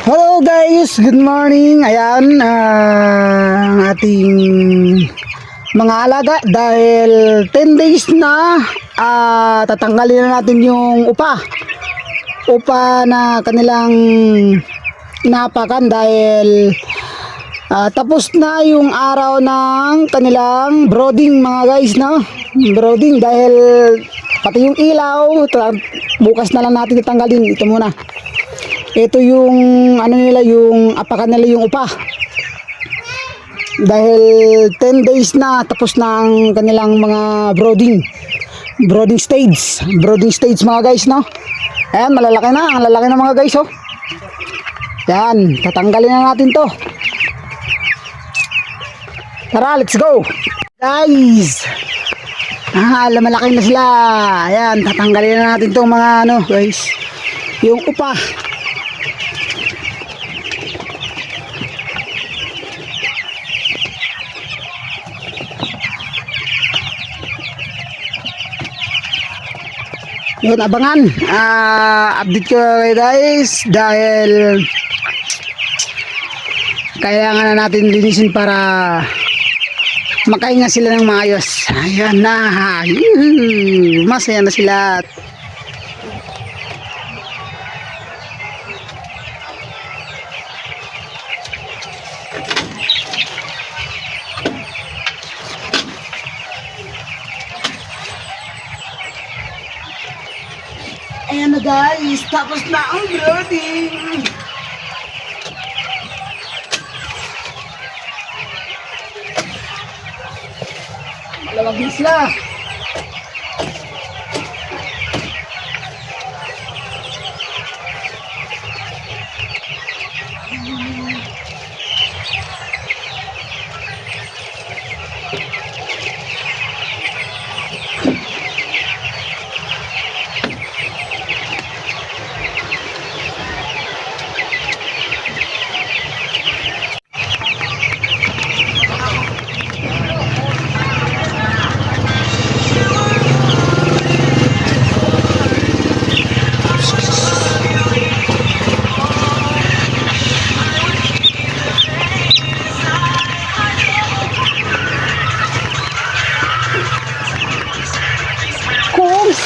Hello guys, good morning. Ayan, ah, ang ating mga alaga dahil 10 days na ah, tatanggalin na natin yung upa. Upa na kanilang inapakan dahil ah, tapos na yung araw ng kanilang brooding mga guys no. Brooding dahil pati yung ilaw, bukas na lang natin tatanggalin ito muna ito yung ano nila yung apakan nila yung upa. Dahil 10 days na tapos na ang kanilang mga brooding brooding stage. Brooding stage mga guys no? Ayan malalaki na ang lalaki na mga guys oh. Yan tatanggalin na natin to. Tara let's go. Guys! Ah malaki na sila. Ayan tatanggalin na natin tong mga ano guys yung upa Yun, abangan. Ah, update ko kayo guys dahil kailangan na natin linisin para makahinga sila ng maayos. Ayan na. Masaya na sila. Ayan na guys, tapos na ang brooding. Malawag na sila.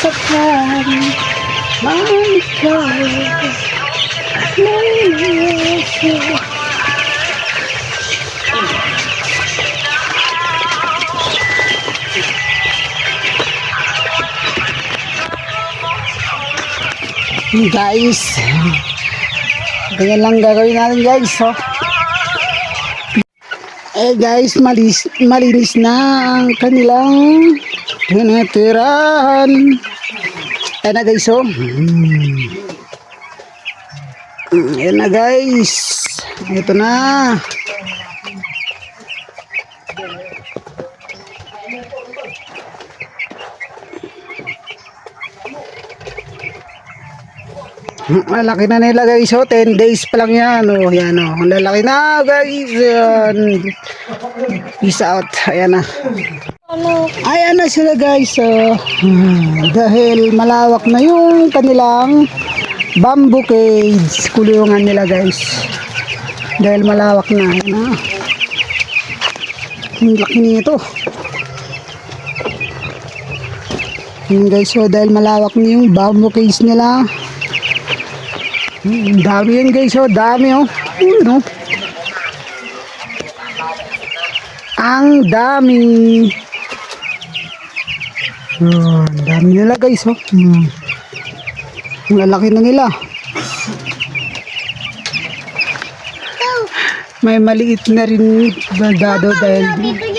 Sakali man ikaw may Guys, ganyan lang gagawin natin guys, oh. Eh guys, malis, malinis na ang kanilang tinitirahan. Ayan na guys, oh. Mm. Ayan na guys. Ito na. Mm, Malaki na nila guys, oh. 10 days pa lang yan, oh. Yan, oh. Ang lalaki na guys. Yan. Peace out. Ayan na. Ayan na sila guys. Hmm, dahil malawak na yung kanilang bamboo cage. Kulungan nila guys. Dahil malawak na. Ayan na. Ang laki nito. Ayan guys. So dahil malawak na yung bamboo cage nila. Hmm, dami yan guys. Oh, dami oh. Yun, oh. Ang dami. Ang dami nila guys, oh. Hmm. Ang lalaki na nila. May maliit na rin baldado dahil. Dito.